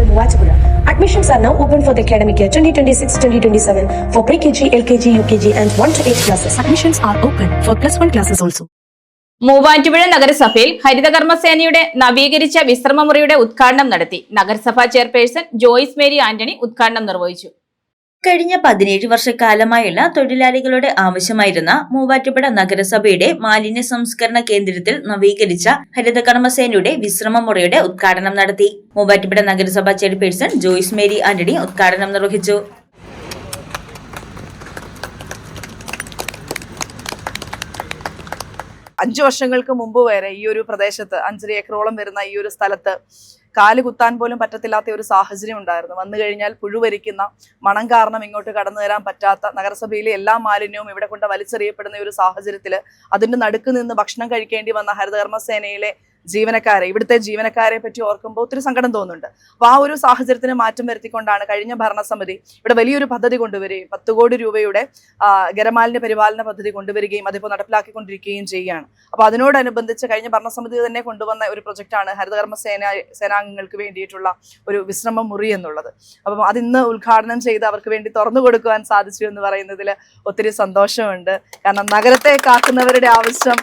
School, Muwachipura. Admissions are now open for the academic year 2026-2027 for pre-KG, LKG, UKG and 1 to 8 classes. Admissions are open for plus 1 classes also. Muvattupuzha നഗരസഭയിൽ ഹരിതകർമ്മസേനയുടെ നവീകരിച്ച വിശ്രമമുറിയുടെ ഉദ്ഘാടനം നടത്തി നഗരസഭാ chairperson Joice Mary Antony ഉദ്ഘാടനം നിർവഹിച്ചു കഴിഞ്ഞ പതിനേഴ് വർഷക്കാലമായുള്ള തൊഴിലാളികളുടെ ആവശ്യമായിരുന്ന മൂവാറ്റുപുഴ നഗരസഭയുടെ മാലിന്യ സംസ്കരണ കേന്ദ്രത്തിൽ നവീകരിച്ച ഹരിതകർമ്മസേനയുടെ വിശ്രമ മുറയുടെ ഉദ്ഘാടനം നടത്തി. മൂവാറ്റുപുഴ നഗരസഭ ചെയർപേഴ്സൺ ജോയിസ് മേരി ആന്റണി ഉദ്ഘാടനം നിർവഹിച്ചു. അഞ്ചു വർഷങ്ങൾക്ക് മുമ്പ് വരെ ഈ ഒരു പ്രദേശത്ത് അഞ്ചര ഏക്കറോളം വരുന്ന ഈ ഒരു സ്ഥലത്ത് കാൽ കുത്താൻ പോലും പറ്റത്തില്ലാത്ത ഒരു സാഹചര്യം ഉണ്ടായിരുന്നു. വന്നു കഴിഞ്ഞാൽ പുഴുവരിക്കുന്ന മണം കാരണം ഇങ്ങോട്ട് കടന്നു വരാൻ പറ്റാത്ത നഗരസഭയിലെ എല്ലാ മാലിന്യവും ഇവിടെ കൊണ്ട് വലിച്ചെറിയപ്പെടുന്ന ഒരു സാഹചര്യത്തിൽ അതിന്റെ നടുക്ക് നിന്ന് ഭക്ഷണം കഴിക്കേണ്ടി വന്ന ഹരിതകർമ്മസേനയിലെ ജീവനക്കാരെ ഇവിടുത്തെ ജീവനക്കാരെ പറ്റി ഓർക്കുമ്പോൾ ഒത്തിരി സങ്കടം തോന്നുന്നുണ്ട്. അപ്പൊ ആ ഒരു സാഹചര്യത്തിന് മാറ്റം വരുത്തിക്കൊണ്ടാണ് കഴിഞ്ഞ ഭരണസമിതി ഇവിടെ വലിയൊരു പദ്ധതി കൊണ്ടുവരികയും പത്ത് കോടി രൂപയുടെ ഗരമാലിന്യ പരിപാലന പദ്ധതി കൊണ്ടുവരികയും അതിപ്പോൾ നടപ്പിലാക്കിക്കൊണ്ടിരിക്കുകയും ചെയ്യുകയാണ്. അപ്പൊ അതിനോടനുബന്ധിച്ച് കഴിഞ്ഞ ഭരണസമിതി തന്നെ കൊണ്ടുവന്ന ഒരു പ്രൊജക്റ്റാണ് ഹരിതകർമ്മ സേന സേനാംഗങ്ങൾക്ക് വേണ്ടിയിട്ടുള്ള ഒരു വിശ്രമ മുറി എന്നുള്ളത്. അപ്പം അതിന്ന് ഉദ്ഘാടനം ചെയ്ത് അവർക്ക് വേണ്ടി തുറന്നു കൊടുക്കുവാൻ സാധിച്ചു എന്ന് പറയുന്നതിൽ ഒത്തിരി സന്തോഷമുണ്ട്. കാരണം നഗരത്തെ കാക്കുന്നവരുടെ ആവശ്യം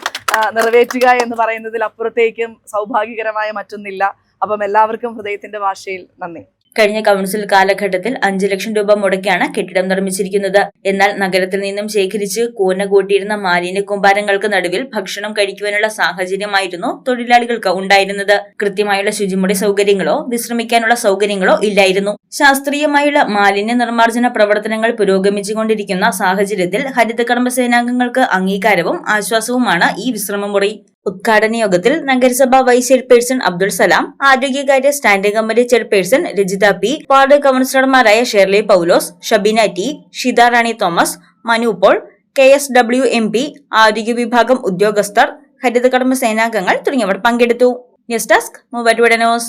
നിറവേറ്റുക എന്ന് പറയുന്നതിൽ അപ്പുറത്തേക്കും സൗഭാഗ്യകരമായ മറ്റൊന്നില്ല. അപ്പം എല്ലാവർക്കും ഹൃദയത്തിന്റെ ഭാഷയിൽ നന്ദി. കഴിഞ്ഞ കൌൺസിൽ കാലഘട്ടത്തിൽ അഞ്ചു ലക്ഷം രൂപ മുടക്കിയാണ് കെട്ടിടം നിർമ്മിച്ചിരിക്കുന്നത്. എന്നാൽ നഗരത്തിൽ നിന്നും ശേഖരിച്ച് കൂന കൂട്ടിയിരുന്ന മാലിന്യ കൂമ്പാരങ്ങൾക്ക് നടുവിൽ ഭക്ഷണം കഴിക്കുവാനുള്ള സാഹചര്യമായിരുന്നു തൊഴിലാളികൾക്ക് ഉണ്ടായിരുന്നത്. കൃത്യമായുള്ള ശുചിമുറി സൗകര്യങ്ങളോ വിശ്രമിക്കാനുള്ള സൗകര്യങ്ങളോ ഇല്ലായിരുന്നു. ശാസ്ത്രീയമായുള്ള മാലിന്യ നിർമ്മാർജന പ്രവർത്തനങ്ങൾ പുരോഗമിച്ചുകൊണ്ടിരിക്കുന്ന സാഹചര്യത്തിൽ ഹരിതകർമ്മ സേനാംഗങ്ങൾക്ക് അംഗീകാരവും ആശ്വാസവുമാണ് ഈ വിശ്രമമുറി. ഉദ്ഘാടന യോഗത്തിൽ നഗരസഭാ vice chairperson Abdul Salam ആരോഗ്യകാര്യ standing committee chairperson Rajitha P ward കൌൺസിലർമാരായ Sherly Paulose Shabeena T Shitha Rani Thomas Manu Paul K S W M P ആരോഗ്യ വിഭാഗം ഉദ്യോഗസ്ഥർ ഹരിതകർമ്മ സേനാംഗങ്ങൾ തുടങ്ങിയവർ പങ്കെടുത്തു. News desk Muvattupuzha news.